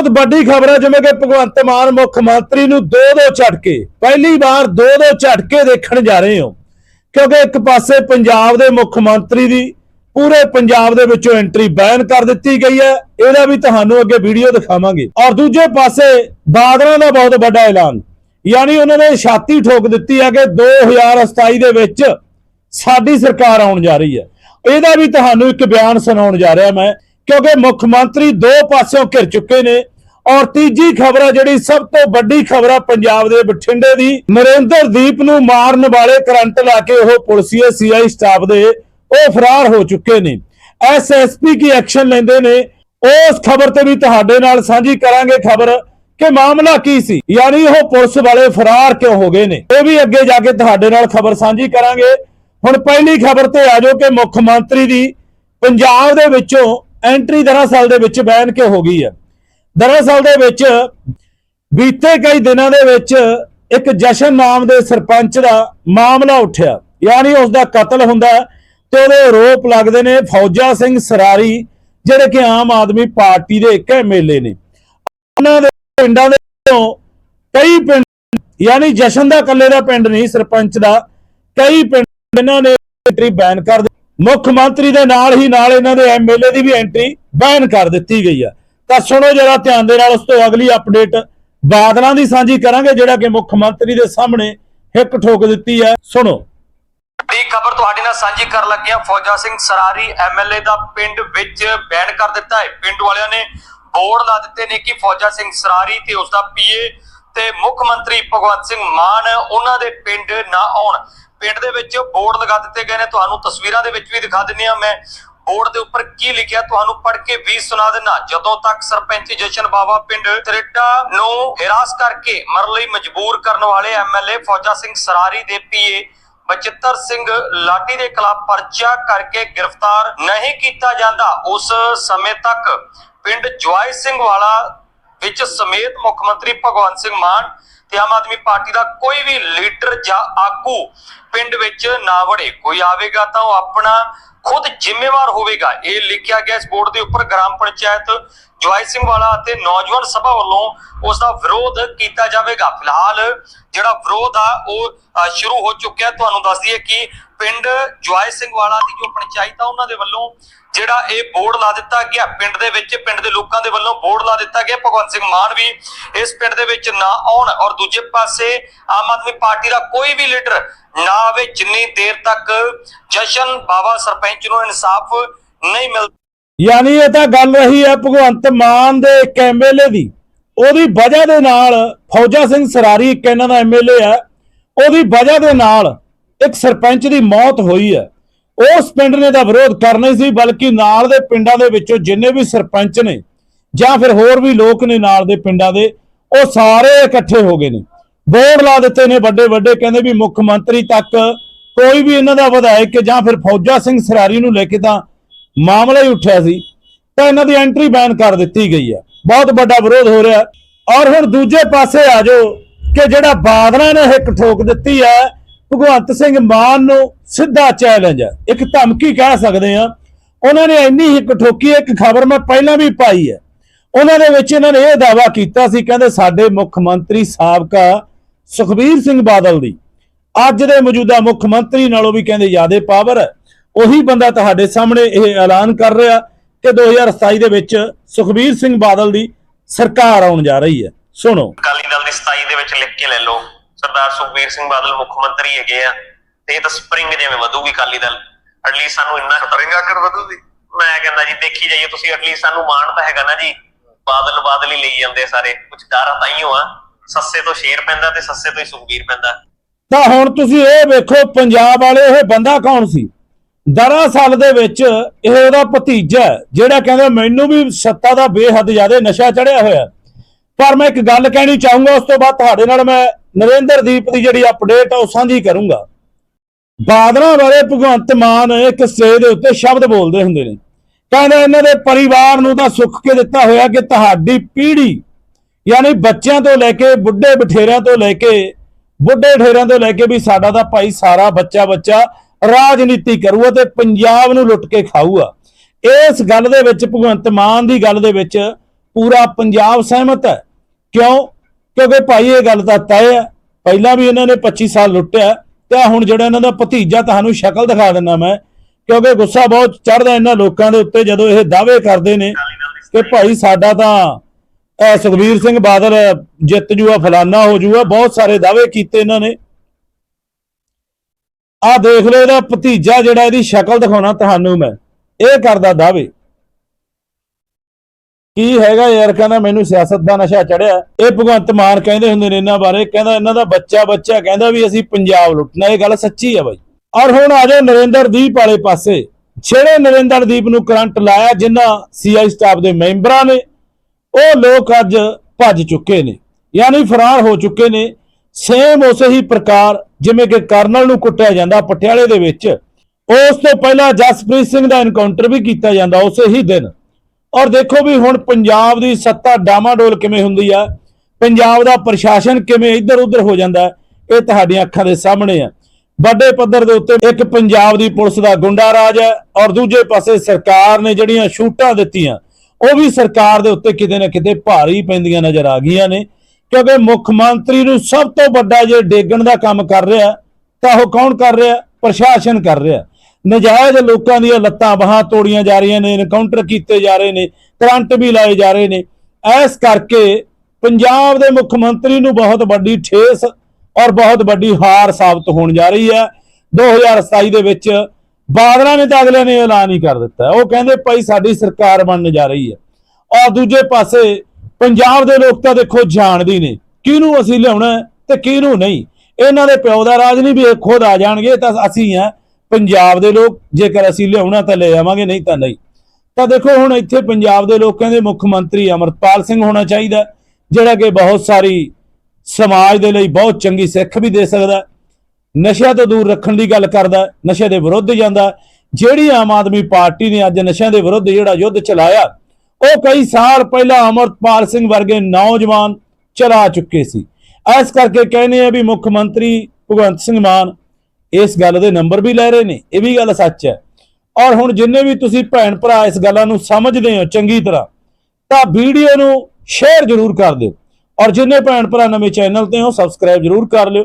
ਬਹੁਤ ਵੱਡੀ ਖਬਰ ਹੈ, ਜਿਵੇਂ ਕਿ ਭਗਵੰਤ ਮਾਨ ਮੁੱਖ ਮੰਤਰੀ ਨੂੰ ਦੋ ਦੋ ਝਟਕੇ, ਪਹਿਲੀ ਵਾਰ ਦੋ ਦੋ ਝਟਕੇ ਦੇਖਣ ਜਾ ਰਹੇ ਹੋ। ਕਿਉਂਕਿ ਇੱਕ ਪਾਸੇ ਪੰਜਾਬ ਦੇ ਮੁੱਖ ਮੰਤਰੀ ਦੀ ਪੂਰੇ ਪੰਜਾਬ ਦੇ ਵਿੱਚੋਂ ਐਂਟਰੀ ਬੈਨ ਕਰ ਦਿੱਤੀ ਗਈ ਹੈ, ਇਹਦਾ ਵੀ ਤੁਹਾਨੂੰ ਅੱਗੇ ਵੀਡੀਓ ਦਿਖਾਵਾਂਗੇ। ਔਰ ਦੂਜੇ ਪਾਸੇ ਬਾਦਲਾਂ ਦਾ ਬਹੁਤ ਵੱਡਾ ਐਲਾਨ, ਯਾਨੀ ਉਹਨਾਂ ਨੇ ਛਾਤੀ ਠੋਕ ਦਿੱਤੀ ਹੈ ਕਿ 2027 ਦੇ ਵਿੱਚ ਸਾਡੀ ਸਰਕਾਰ ਆਉਣ ਜਾ ਰਹੀ ਹੈ। ਇਹਦਾ ਵੀ ਤੁਹਾਨੂੰ ਇੱਕ ਬਿਆਨ ਸੁਣਾਉਣ ਜਾ ਰਿਹਾ ਮੈਂ, ਕਿਉਂਕਿ ਮੁੱਖ ਮੰਤਰੀ ਦੋ ਪਾਸਿਓਂ ਘਿਰ ਚੁੱਕੇ ਨੇ ਔਰ ਤੀਜੀ ਖਬਰ ਹੈ ਜਿਹੜੀ ਸਭ ਤੋਂ ਵੱਡੀ ਖਬਰ ਹੈ ਪੰਜਾਬ ਦੇ ਬਠਿੰਡੇ ਦੀ। ਨਰਿੰਦਰ ਦੀਪ ਨੂੰ ਮਾਰਨ ਵਾਲੇ ਕਰੰਟ ਲਾ ਕੇ ਉਹ ਪੁਲਿਸੀਏ ਸੀਆਈ ਸਟਾਫ ਦੇ ਉਹ ਫਰਾਰ ਹੋ ਚੁੱਕੇ ਨੇ। ਐਸਐਸਪੀ ਕੀ ਐਕਸ਼ਨ ਲੈਂਦੇ ਨੇ, ਉਸ ਖਬਰ ਤੇ ਵੀ ਤੁਹਾਡੇ ਨਾਲ ਸਾਂਝੀ ਕਰਾਂਗੇ ਖਬਰ ਕਿ ਮਾਮਲਾ ਕੀ ਸੀ। ਯਾਨੀ ਉਹ ਪੁਲਿਸ ਵਾਲੇ ਫਰਾਰ ਕਿਉਂ ਹੋ ਗਏ ਨੇ। ਇਹ ਵੀ ਅੱਗੇ ਜਾ ਕੇ ਤੁਹਾਡੇ ਨਾਲ ਖਬਰ ਸਾਂਝੀ ਕਰਾਂਗੇ। ਹੁਣ ਪਹਿਲੀ ਖਬਰ ਤੇ ਆ ਜਾਓ ਕਿ ਮੁੱਖ ਮੰਤਰੀ ਦੀ ਪੰਜਾਬ ਦੇ ਵਿੱਚੋਂ ਐਂਟਰੀ ਦਰਅਸਲ ਦੇ ਵਿੱਚ ਬੈਨ ਕਿਉਂ ਹੋ ਗਈ ਹੈ। ਦਰਅਸਲ ਦੇ ਵਿੱਚ ਬੀਤੇ ਕਈ ਦਿਨਾਂ ਦੇ ਵਿੱਚ ਇੱਕ ਜਸ਼ਨ ਨਾਮ ਦੇ ਸਰਪੰਚ ਦਾ ਮਾਮਲਾ ਉੱਠਿਆ। ਯਾਨੀ ਉਸ ਦਾ ਕਤਲ ਹੁੰਦਾ ਤੇ ਉਹਦੇ ਆਰੋਪ ਲੱਗਦੇ ਨੇ ਫੌਜਾ ਸਿੰਘ ਸਰਾਰੀ, ਜਿਹੜੇ ਕਿ ਆਮ ਆਦਮੀ ਪਾਰਟੀ ਦੇ ਇੱਕ ਐਮਐਲਏ ਨੇ। ਉਹਨਾਂ ਦੇ ਪਿੰਡਾਂ ਦੇ ਕਈ ਪਿੰਡ, ਯਾਨੀ ਜਸ਼ਨ ਦਾ ਇਕੱਲੇ ਦਾ ਪਿੰਡ ਨਹੀਂ, ਸਰਪੰਚ ਦਾ, ਕਈ ਪਿੰਡ ਇਹਨਾਂ ਨੇ ਐਂਟਰੀ ਬੈਨ ਕਰ ਦਿੱਤੀ। ਮੁੱਖ ਮੰਤਰੀ ਦੇ ਨਾਲ ਹੀ ਨਾਲ ਇਹਨਾਂ ਦੇ ਐਮਐਲਏ ਦੀ ਵੀ ਐਂਟਰੀ ਬੈਨ ਕਰ ਦਿੱਤੀ ਗਈ ਆ। ਤਾਂ ਸੁਣੋ ਜਰਾ ਧਿਆਨ ਦੇ ਨਾਲ, ਉਸ ਤੋਂ ਅਗਲੀ ਅਪਡੇਟ ਬਾਦਲਾਂ ਦੀ ਸਾਂਝੀ ਕਰਾਂਗੇ, ਜਿਹੜਾ ਕਿ ਮੁੱਖ ਮੰਤਰੀ ਦੇ ਸਾਹਮਣੇ ਹਿੱਕ ਠੋਕ ਦਿੱਤੀ ਹੈ। ਸੁਣੋ। ਦੀ ਖਬਰ ਤੁਹਾਡੇ ਨਾਲ ਸਾਂਝੀ ਕਰਨ ਲੱਗੇ ਫੌਜਾ ਸਿੰਘ ਸਰਾਰੀ ਐਮਐਲਏ ਦਾ ਪਿੰਡ ਵਿੱਚ ਬੈਨ ਕਰ ਦਿੱਤਾ ਹੈ। ਪਿੰਡ ਵਾਲਿਆਂ ਨੇ ਬੋਰਡ ਲਾ ਦਿੱਤੇ ਨੇ ਕਿ ਫੌਜਾ ਸਿੰਘ ਸਰਾਰੀ ਤੇ ਉਸ ਦਾ ਪੀਏ ਤੇ ਮੁੱਖ ਮੰਤਰੀ ਭਗਵੰਤ ਸਿੰਘ ਮਾਨ ਉਹਨਾਂ ਦੇ ਪਿੰਡ ਨਾ ਆਉਣ। ਪਿੰਡ ਦੇ ਵਿੱਚ ਬੋਰਡ ਲਗਾ ਦਿੱਤੇ ਗਏ ਨੇ। ਤੁਹਾਨੂੰ ਤਸਵੀਰਾਂ ਦੇ ਵਿੱਚ ਵੀ ਦਿਖਾ ਦਿੰਨੇ ਆ ਮੈਂ। ਬੋਰਡ ਦੇ ਉੱਪਰ ਕੀ ਲਿਖਿਆ, ਤੁਹਾਨੂੰ ਪੜ੍ਹ ਕੇ ਵੀ ਸੁਣਾ ਦਿੰਨਾ ਜਦੋਂ ਤੱਕ ਸਰਪੰਚ ਜਸ਼ਨ ਬਾਵਾ ਪਿੰਡ ਤ੍ਰਿਟਾ ਨੂੰ ਹਿਰਾਸ ਕਰਕੇ ਮਰਨ ਲਈ ਮਜਬੂਰ ਕਰਨ ਵਾਲੇ ਐਮਐਲਏ ਫੌਜਾ ਸਿੰਘ ਸਰਾਰੀ ਦੇ ਪੀਏ ਬਚਿੱਤਰ ਸਿੰਘ ਲਾਟੀ ਦੇ ਖਿਲਾਫ ਪਰਚਾ ਕਰਕੇ ਗ੍ਰਿਫਤਾਰ ਨਹੀਂ ਕੀਤਾ ਜਾਂਦਾ, ਉਸ ਸਮੇਂ ਤੱਕ ਪਿੰਡ ਜਵਾਈ ਸਿੰਘ ਵਾਲਾ ਵਿੱਚ ਸਮੇਤ ਮੁੱਖ ਮੰਤਰੀ ਭਗਵੰਤ ਸਿੰਘ ਮਾਨ ਤੇ ਆਮ ਆਦਮੀ ਪਾਰਟੀ ਦਾ ਕੋਈ ਵੀ ਲੀਡਰ ਜਾਂ ਆਗੂ ਪਿੰਡ ਵਿੱਚ ਨਾ ਵੜੇ। ਕੋਈ ਆਵੇਗਾ ਤਾਂ ਉਹ ਆਪਣਾ ਖੁਦ ਜ਼ਿੰਮੇਵਾਰ ਹੋਵੇਗਾ। ਇਹ ਲਿਖਿਆ ਗਿਆ ਇਸ ਬੋਰਡ ਦੇ ਉੱਪਰ ਗ੍ਰਾਮ ਪੰਚਾਇਤ ਜਵਾਈ ਸਿੰਘ ਵਾਲਾ ਅਤੇ ਨੌਜਵਾਨ ਸਭਾ ਵੱਲੋਂ ਉਸ ਦਾ ਵਿਰੋਧ ਕੀਤਾ ਜਾਵੇਗਾ। ਫਿਲਹਾਲ ਜਿਹੜਾ ਵਿਰੋਧ ਆ, ਉਹ ਸ਼ੁਰੂ ਹੋ ਚੁੱਕਿਆ। ਤੁਹਾਨੂੰ ਦੱਸ ਦਈਏ ਕਿ ਪਿੰਡ ਜਵਾਈ ਸਿੰਘ ਵਾਲਾ ਦੀ ਜੋ ਪੰਚਾਇਤ ਆ, ਉਹਨਾਂ ਦੇ ਵੱਲੋਂ ਜਿਹੜਾ ਇਹ ਬੋਰਡ ਲਾ ਦਿੱਤਾ ਗਿਆ, ਪਿੰਡ ਦੇ ਵਿੱਚ, ਪਿੰਡ ਦੇ ਲੋਕਾਂ ਦੇ ਵੱਲੋਂ ਬੋਰਡ ਲਾ ਦਿੱਤਾ ਗਿਆ। ਭਗਵੰਤ ਸਿੰਘ ਮਾਨ ਵੀ ਇਸ ਪਿੰਡ ਦੇ ਵਿੱਚ ਨਾ ਆਉਣ ਔਰ ਦੂਜੇ ਪਾਸੇ ਆਮ ਆਦਮੀ ਪਾਰਟੀ ਦਾ ਕੋਈ ਵੀ ਲੀਡਰ ਨਾ ਆਵੇ ਜਿੰਨੀ ਦੇਰ ਤੱਕ ਜਸ਼ਨ ਬਾਵਾ ਸਰਪੰਚ ਨੂੰ ਇਨਸਾਫ ਨਹੀਂ ਮਿਲਦਾ ਯਾਨੀ ਇਹ ਤਾਂ ਗੱਲ ਰਹੀ ਹੈ ਭਗਵੰਤ ਮਾਨ ਦੇ ਇੱਕ ਐਮਐਲਏ ਦੀ। ਉਹਦੀ ਵਜ੍ਹਾ ਦੇ ਨਾਲ ਫੌਜਾ ਸਿੰਘ ਸਰਾਰੀ ਇੱਕ ਇਹਨਾਂ ਦਾ ਐਮਐਲਏ ਹੈ। ਉਹਦੀ ਵਜ੍ਹਾ ਦੇ ਨਾਲ ਇੱਕ ਸਰਪੰਚ ਦੀ ਮੌਤ ਹੋਈ ਹੈ। ਉਸ ਪਿੰਡ ਨੇ ਤਾਂ ਵਿਰੋਧ ਕਰਨਾ ਸੀ, ਬਲਕਿ ਨਾਲ ਦੇ ਪਿੰਡਾਂ ਦੇ ਵਿੱਚੋਂ ਜਿੰਨੇ ਵੀ ਸਰਪੰਚ ਨੇ ਜਾਂ ਫਿਰ ਹੋਰ ਵੀ ਲੋਕ ਨੇ ਨਾਲ ਦੇ ਪਿੰਡਾਂ ਦੇ, ਉਹ ਸਾਰੇ ਇਕੱਠੇ ਹੋ ਗਏ ਨੇ। ਬੋਰਡ ਲਾ ਦਿੱਤੇ ਨੇ ਵੱਡੇ ਵੱਡੇ, ਕਹਿੰਦੇ ਵੀ ਮੁੱਖ ਮੰਤਰੀ ਤੱਕ ਕੋਈ ਵੀ ਇਹਨਾਂ ਦਾ ਵਿਧਾਇਕ ਜਾਂ ਫਿਰ ਫੌਜਾ ਸਿੰਘ ਸਰਾਰੀ ਨੂੰ ਲੈ ਕੇ ਤਾਂ ਮਾਮਲਾ ਹੀ ਉੱਠਿਆ ਸੀ, ਤਾਂ ਇਹਨਾਂ ਦੀ ਐਂਟਰੀ ਬੈਨ ਕਰ ਦਿੱਤੀ ਗਈ ਹੈ। ਬਹੁਤ ਵੱਡਾ ਵਿਰੋਧ ਹੋ ਰਿਹਾ। ਔਰ ਹੁਣ ਦੂਜੇ ਪਾਸੇ ਆ ਜਾਓ ਕਿ ਜਿਹੜਾ ਬਾਦਲਾਂ ਨੇ ਹਿੱਕ ਠੋਕ ਦਿੱਤੀ ਹੈ, ਭਗਵੰਤ ਸਿੰਘ ਮਾਨ ਨੂੰ ਸਿੱਧਾ ਚੈਲੰਜ ਹੈ। ਇੱਕ ਧਮਕੀ ਕਹਿ ਸਕਦੇ ਆ ਉਹਨਾਂ ਨੇ ਇੰਨੀ ਇੱਕ ਠੋਕੀ ਇੱਕ ਖਬਰ ਮੈਂ ਪਹਿਲਾਂ ਵੀ ਪਾਈ ਹੈ। ਉਹਨਾਂ ਦੇ ਵਿੱਚ ਇਹਨਾਂ ਨੇ ਇਹ ਦਾਵਾ ਕੀਤਾ ਸੀ, ਕਹਿੰਦੇ ਸਾਡੇ ਮੁੱਖ ਮੰਤਰੀ ਸਾਬਕਾ ਸੁਖਬੀਰ ਸਿੰਘ ਬਾਦਲ ਦੀ। ਅੱਜ ਦੇ ਮੌਜੂਦਾ ਮੁੱਖ ਮੰਤਰੀ ਨਾਲੋਂ ਵੀ ਕਹਿੰਦੇ ਜ਼ਿਆਦੇ ਪਾਵਰ। ਹੈ ਉਹੀ ਬੰਦਾ ਤੁਹਾਡੇ ਸਾਹਮਣੇ ਇਹ ਐਲਾਨ ਕਰ ਰਿਹਾ ਕਿ 2027 ਦੇ ਵਿੱਚ ਸੁਖਬੀਰ ਸਿੰਘ ਬਾਦਲ ਦੀ ਸਰਕਾਰ ਆਉਣ ਜਾ ਰਹੀ ਹੈ। ਸੁਣੋ। ਅਕਾਲੀ ਦਲ ਦੀ 27 ਦੇ ਵਿੱਚ ਲਿਖ ਕੇ ਲੈ ਲਓ। ਸਰਦਾਰ ਸੁਖਬੀਰ ਸਿੰਘ ਬਾਦਲ ਮੁੱਖ ਮੰਤਰੀ ਹੈਗੇ ਆ। ਤੇ ਇਹ ਤਾਂ ਸਪਰਿੰਗ ਜਿਵੇਂ ਵਧੂਗੀ ਅਕਾਲੀ ਦਲ। ਐਟਲੀਸਟ ਸਾਨੂੰ ਇੰਨਾ ਸਪਰਿੰਗ ਆਕਰ ਵਧੂਗੀ। ਮੈਂ ਕਹਿੰਦਾ ਜੀ ਦੇਖੀ ਜਾਈਏ ਤੁਸੀਂ ਐਟਲੀਸਟ ਸਾਨੂੰ ਮਾਣ ਤਾਂ ਹੈਗਾ ਨਾ ਜੀ। ਬਾਦਲ ਬਾਦਲ ਹੀ ਲਈ ਜਾਂਦੇ ਸਾਰੇ। ਕੁਝ ਡਰ ਤਾਂ ਹੀ ਹੋਆ। ਸੱਸੇ ਤੋਂ ਸ਼ੇਰ ਪੈਂਦਾ ਤੇ ਸੱਸੇ ਤੋਂ ਹੀ ਸੁਖਬੀਰ ਪੈਂਦਾ। ਤਾਂ ਹੁਣ ਤੁਸੀਂ ਇਹ ਵੇਖੋ, ਪੰਜਾਬ ਵਾਲੇ ਇਹ ਬੰਦਾ ਕੌਣ ਸੀ? ਦਰਅਸਲ ਦੇ ਵਿੱਚ ਇਹ ਉਹਦਾ ਭਤੀਜਾ ਜਿਹੜਾ ਕਹਿੰਦਾ, ਮੈਨੂੰ ਵੀ ਸੱਤਾ ਦਾ ਬੇਹੱਦ ਜ਼ਿਆਦਾ ਨਸ਼ਾ ਚੜਿਆ ਹੋਇਆ ਪਰ ਮੈਂ ਇੱਕ ਗੱਲ ਕਹਿਣੀ ਚਾਹੂੰਗਾ, ਉਸ ਤੋਂ ਬਾਅਦ ਤੁਹਾਡੇ ਨਾਲ ਮੈਂ ਨਰਿੰਦਰ ਦੀਪ ਦੀ ਜਿਹੜੀ ਅਪਡੇਟ ਆ, ਉਹ ਸਾਂਝੀ ਕਰੂੰਗਾ। ਬਾਦਲਾਂ ਬਾਰੇ ਭਗਵੰਤ ਮਾਨ ਇੱਕ ਸਟੇਜ ਦੇ ਉੱਤੇ ਸ਼ਬਦ ਬੋਲਦੇ ਹੁੰਦੇ ਨੇ। ਕਹਿੰਦੇ, ਇਹਨਾਂ ਦੇ ਪਰਿਵਾਰ ਨੂੰ ਤਾਂ ਸੁੱਖ ਕੇ ਦਿੱਤਾ ਹੋਇਆ ਕਿ ਤੁਹਾਡੀ ਪੀੜ੍ਹੀ ਯਾਨੀ ਬੱਚਿਆਂ ਤੋਂ ਲੈ ਕੇ, ਬੁੱਢੇ ਬਠੇਰਿਆਂ ਤੋਂ ਲੈ ਕੇ, ਬੁੱਢੇ ਠੇਰਿਆਂ ਤੋਂ ਲੈ ਕੇ ਵੀ ਸਾਡਾ ਤਾਂ ਭਾਈ ਸਾਰਾ ਬੱਚਾ ਬੱਚਾ ਰਾਜਨੀਤੀ ਕਰੂਗਾ ਤੇ ਪੰਜਾਬ ਨੂੰ ਲੁੱਟ ਕੇ ਖਾਊਗਾ। ਇਸ ਗੱਲ ਦੇ ਵਿੱਚ, ਭਗਵੰਤ ਮਾਨ ਦੀ ਗੱਲ ਦੇ ਵਿੱਚ ਪੂਰਾ ਪੰਜਾਬ ਸਹਿਮਤ ਹੈ। ਕਿਉਂ? ਕਿਉਂਕਿ ਭਾਈ ਇਹ ਗੱਲ ਤਾਂ ਤੈਅ ਹੈ। ਪਹਿਲਾਂ ਵੀ ਇਹਨਾਂ ਨੇ 25 ਸਾਲ ਲੁੱਟਿਆ ਤੇ ਹੁਣ ਜਿਹੜਾ ਇਹਨਾਂ ਦਾ ਭਤੀਜਾ ਤੁਹਾਨੂੰ ਸ਼ਕਲ ਦਿਖਾ ਦਿੰਦਾ ਮੈਂ, ਕਿਉਂਕਿ ਗੁੱਸਾ ਬਹੁਤ ਚੜਦਾ ਇਹਨਾਂ ਲੋਕਾਂ ਦੇ ਉੱਤੇ ਜਦੋਂ ਇਹ ਦਾਅਵੇ ਕਰਦੇ ਨੇ ਕਿ ਭਾਈ ਸਾਡਾ ਤਾਂ ਸੁਖਬੀਰ ਸਿੰਘ ਬਾਦਲ ਜਿੱਤ ਜੂਆ, ਫਲਾਨਾ ਹੋ ਜੂਆ, ਬਹੁਤ ਸਾਰੇ ਦਾਅਵੇ ਕੀਤੇ ਇਹਨਾਂ ਨੇ। ਆਹ ਦੇਖ ਲਓ ਇਹਦਾ ਭਤੀਜਾ ਜਿਹੜਾ ਇਹਦੀ ਸ਼ਕਲ ਦਿਖਾਉਣਾ ਤੁਹਾਨੂੰ ਮੈਂ। ਇਹ ਕਰਦਾ ਦਾਅਵੇ। ਕੀ ਹੈਗਾ ਯਾਰ, ਕਹਿੰਦਾ ਮੈਨੂੰ ਸਿਆਸਤ ਦਾ ਨਸ਼ਾ ਚੜਿਆ। ਇਹ ਭਗਵੰਤ ਮਾਨ ਕਹਿੰਦੇ ਹੁੰਦੇ ਨੇ ਇਹਨਾਂ ਬਾਰੇ। ਕਹਿੰਦਾ ਇਹਨਾਂ ਦਾ ਬੱਚਾ ਬੱਚਾ, ਕਹਿੰਦਾ ਵੀ ਅਸੀਂ ਪੰਜਾਬ ਲੁੱਟਣਾ, ਇਹ ਗੱਲ ਸੱਚੀ ਹੈ ਬਾਈ। ਔਰ ਹੁਣ ਆ ਜਾਓ ਨਰਿੰਦਰ ਦੀਪ ਵਾਲੇ ਪਾਸੇ। ਜਿਹੜੇ ਨਰਿੰਦਰ ਦੀਪ ਨੂੰ ਕਰੰਟ ਲਾਇਆ ਜਿਨ੍ਹਾਂ ਸੀਆਈ ਸਟਾਫ ਦੇ ਮੈਂਬਰਾਂ ਨੇ ਉਹ ਲੋਕ ਅੱਜ ਭੱਜ ਚੁੱਕੇ ਨੇ, ਯਾਨੀ ਫਰਾਰ ਹੋ ਚੁੱਕੇ ਨੇ। ਸੇਮ ਉਸੇ ਹੀ ਪ੍ਰਕਾਰ ਜਿਵੇਂ ਕਿ ਕਰਨਲ ਨੂੰ ਕੁੱਟਿਆ ਜਾਂਦਾ ਪਟਿਆਲੇ ਦੇ ਵਿੱਚ। ਉਸ ਤੋਂ ਪਹਿਲਾਂ ਜਸਪ੍ਰੀਤ ਸਿੰਘ ਦਾ ਐਨਕਾਊਂਟਰ ਵੀ ਕੀਤਾ ਜਾਂਦਾ ਉਸੇ ਹੀ ਦਿਨ। ਔਰ ਦੇਖੋ ਵੀ ਹੁਣ ਪੰਜਾਬ ਦੀ ਸੱਤਾ ਡਾਮਾਡੋਲ ਕਿਵੇਂ ਹੁੰਦੀ ਆ, ਪੰਜਾਬ ਦਾ ਪ੍ਰਸ਼ਾਸਨ ਕਿਵੇਂ ਇੱਧਰ ਉੱਧਰ ਹੋ ਜਾਂਦਾ, ਇਹ ਤੁਹਾਡੀਆਂ ਅੱਖਾਂ ਦੇ ਸਾਹਮਣੇ ਆ। ਵੱਡੇ ਪੱਧਰ ਦੇ ਉੱਤੇ ਇੱਕ ਪੰਜਾਬ ਦੀ ਪੁਲਿਸ ਦਾ ਗੁੰਡਾ ਰਾਜ ਹੈ ਔਰ ਦੂਜੇ ਪਾਸੇ ਸਰਕਾਰ ਨੇ ਜਿਹੜੀਆਂ ਛੂਟਾਂ ਦਿੱਤੀਆਂ ਉਹ ਵੀ ਸਰਕਾਰ ਦੇ ਉੱਤੇ ਕਿਤੇ ਨਾ ਕਿਤੇ ਭਾਰੀ ਪੈਂਦੀਆਂ ਨਜ਼ਰ ਆ ਗਈਆਂ ਨੇ, ਕਿਉਂਕਿ ਮੁੱਖ ਮੰਤਰੀ ਨੂੰ ਸਭ ਤੋਂ ਵੱਡਾ ਜੇ ਡੇਗਣ ਦਾ ਕੰਮ ਕਰ ਰਿਹਾ, ਤਾਂ ਉਹ ਕੌਣ ਕਰ ਰਿਹਾ? ਪ੍ਰਸ਼ਾਸਨ ਕਰ ਰਿਹਾ। ਨਜਾਇਜ਼ ਲੋਕਾਂ ਦੀਆਂ ਲੱਤਾਂ ਬਾਹਾਂ ਤੋੜੀਆਂ ਜਾ ਰਹੀਆਂ ਨੇ ਐਨਕਾਊਂਟਰ ਕੀਤੇ ਜਾ ਰਹੇ ਨੇ, ਕਰੰਟ ਵੀ ਲਾਏ ਜਾ ਰਹੇ ਨੇ। ਐਸ ਕਰਕੇ ਪੰਜਾਬ ਦੇ ਮੁੱਖ ਮੰਤਰੀ ਨੂੰ ਬਹੁਤ ਵੱਡੀ ਠੇਸ ਔਰ ਬਹੁਤ ਵੱਡੀ ਹਾਰ ਸਾਬਤ ਹੋਣ ਜਾ ਰਹੀ ਹੈ। 2027 ਦੇ ਵਿੱਚ ਬਾਦਲਾਂ ਨੇ ਤਾਂ ਅਗਲੇ ਨੇ ਐਲਾਨ ਹੀ ਕਰ ਦਿੱਤਾ ਉਹ ਕਹਿੰਦੇ ਭਾਈ ਸਾਡੀ ਸਰਕਾਰ ਬਣਨ ਜਾ ਰਹੀ ਹੈ। ਔਰ ਦੂਜੇ ਪਾਸੇ ਪੰਜਾਬ ਦੇ ਲੋਕ ਤਾਂ ਦੇਖੋ ਜਾਣਦੇ ਨੇ, ਕਿਹਨੂੰ ਅਸੀਂ ਲਿਆਉਣਾ ਹੈ ਤੇ ਕਿਹਨੂੰ ਨਹੀਂ। ਇਹਨਾਂ ਦੇ ਪਿਓ ਦਾ ਰਾਜ ਨਹੀਂ ਵੀ ਇਹ ਖੁਦ ਆ ਜਾਣਗੇ, ਤਾਂ ਅਸੀਂ ਆ ਪੰਜਾਬ ਦੇ ਲੋਕ, ਜੇਕਰ ਅਸੀਂ ਲਿਆਉਣਾ ਤਾਂ ਲੈ ਆਵਾਂਗੇ, ਨਹੀਂ ਤਾਂ ਨਹੀਂ। ਤਾਂ ਦੇਖੋ ਹੁਣ ਇੱਥੇ ਪੰਜਾਬ ਦੇ ਲੋਕਾਂ ਦੇ ਮੁੱਖ ਮੰਤਰੀ ਅਮਰਪਾਲ ਸਿੰਘ ਹੋਣਾ ਚਾਹੀਦਾ ਜਿਹੜਾ ਕਿ ਬਹੁਤ ਸਾਰੀ ਸਮਾਜ ਦੇ ਲਈ ਬਹੁਤ ਚੰਗੀ ਸਿੱਖ ਵੀ ਦੇ ਸਕਦਾ ਨਸ਼ਿਆਂ ਤੋਂ ਦੂਰ ਰੱਖਣ ਦੀ ਗੱਲ ਕਰਦਾ ਹੈ, ਨਸ਼ੇ ਦੇ ਵਿਰੁੱਧ ਜਾਂਦਾ। ਜਿਹੜੀ ਆਮ ਆਦਮੀ ਪਾਰਟੀ ਨੇ ਅੱਜ ਨਸ਼ਿਆਂ ਦੇ ਵਿਰੁੱਧ ਜਿਹੜਾ ਯੁੱਧ ਚਲਾਇਆ ਉਹ ਕਈ ਸਾਲ ਪਹਿਲਾਂ ਅਮਰਪਾਲ ਸਿੰਘ ਵਰਗੇ ਨੌਜਵਾਨ ਚਲਾ ਚੁੱਕੇ ਸੀ। ਇਸ ਕਰਕੇ ਕਹਿੰਦੇ ਆ ਵੀ ਮੁੱਖ ਮੰਤਰੀ ਭਗਵੰਤ ਸਿੰਘ ਮਾਨ ਇਸ ਗੱਲ ਦੇ ਨੰਬਰ ਵੀ ਲੈ ਰਹੇ ਨੇ ਇਹ ਵੀ ਗੱਲ ਸੱਚ ਹੈ। ਔਰ ਹੁਣ ਜਿੰਨੇ ਵੀ ਤੁਸੀਂ ਭੈਣ ਭਰਾ ਇਸ ਗੱਲਾਂ ਨੂੰ ਸਮਝਦੇ ਹੋ ਚੰਗੀ ਤਰ੍ਹਾਂ ਤਾਂ ਵੀਡੀਓ ਨੂੰ ਸ਼ੇਅਰ ਜ਼ਰੂਰ ਕਰ ਦਿਓ। ਔਰ ਜਿੰਨੇ ਭੈਣ ਭਰਾ ਨਵੇਂ ਚੈਨਲ ਤੇ ਹੋ ਸਬਸਕ੍ਰਾਈਬ ਜ਼ਰੂਰ ਕਰ ਲਿਓ।